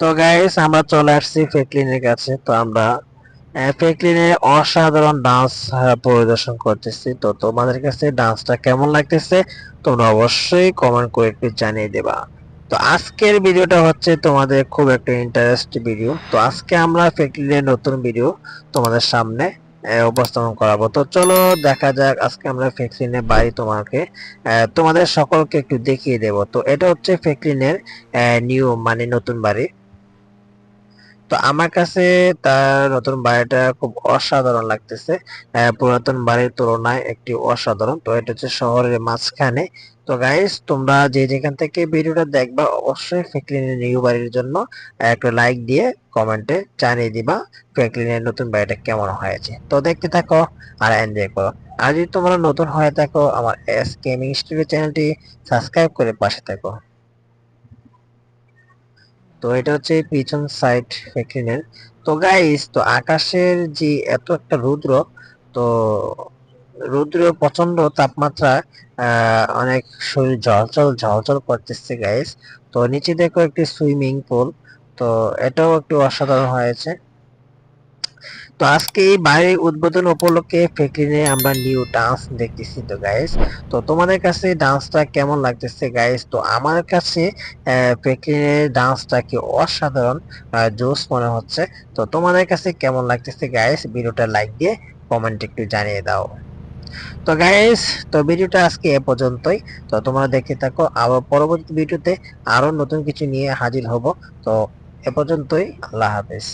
তো গাইস আমরা চলে আসছি ফেকলিনের কাছে। তো আমরা ফেকলিনের অসাধারণ ডান্স পরিদর্শন করতেছি। তো তোমাদের কাছে ডান্সটা কেমন লাগতেছে, তোমরা অবশ্যই কমেন্ট করে একটু জানিয়ে দেবা। তো আজকের ভিডিওটা হচ্ছে তোমাদের খুব একটা ইন্টারেস্ট ভিডিও তো আজকে আমরা ফেকলিনের নতুন ভিডিও তোমাদের সামনে উপস্থাপন করাবো। তো চলো দেখা যাক, আজকে আমরা ফেকলিনের বাড়ি তোমাকে তোমাদের সকলকে একটু দেখিয়ে দেব। তো এটা হচ্ছে ফেকলিনের নিউ মানে নতুন বাড়ি। তো আমার কাছে তার নতুন বাড়িটা খুব অসাধারণ লাগতেছে। পুরাতন বাড়ির তুলনায় একটি অসাধারণ। তো এটা হচ্ছে শহরের মাঝখানে। তো গাইস তোমরা যে যেখান থেকে ভিডিওটা দেখবা, অবশ্যই ফ্র্যাঙ্কলিনের নিউ বাড়ির জন্য একটা লাইক দিয়ে কমেন্টে জানিয়ে দিবা ফ্র্যাঙ্কলিনের নতুন বাড়িটা কেমন হয়েছে। তো দেখতে থাকো আর এনজয় করো। আর যদি তোমরা নতুন হয়ে থাকো, আমার এস গেমিং স্টুডিও চ্যানেলটি সাবস্ক্রাইব করে পাশে থাকো। তো এটা হচ্ছে পিছন সাইড ফ্যাক্টরিনের তো গাইস তো আকাশের যে এত একটা রুদ্র, তো রৌদ্র প্রচণ্ড তাপমাত্রা অনেক শরীর ঝলচল ঝলচল করতেছে গাইস তো নিচে দেখো একটি সুইমিং পুল তো এটাও একটু অসাধারণ হয়েছে। তো আজকে এই বাড়ির উদ্বোধন উপলক্ষে ফেকলিনে আমরা নিউ ডান্স দেখতেছি তো গাইস তো তোমাদের কাছে ডান্সটা কেমন লাগতেছে গাইস তো আমার কাছে ফেকলিনের ডান্সটা কি অসাধারণ জোস মনে হচ্ছে। তো তোমাদের কাছে কেমন লাগতেছে গাইস ভিডিওটা লাইক দিয়ে কমেন্ট একটু জানিয়ে দাও। তো গাইস তো ভিডিওটা আজকে এ পর্যন্তই। তো তোমরা দেখতে থাকো, আবার পরবর্তী ভিডিওতে আরও নতুন কিছু নিয়ে হাজির হব। তো এ পর্যন্তই, আল্লাহ হাফেজ।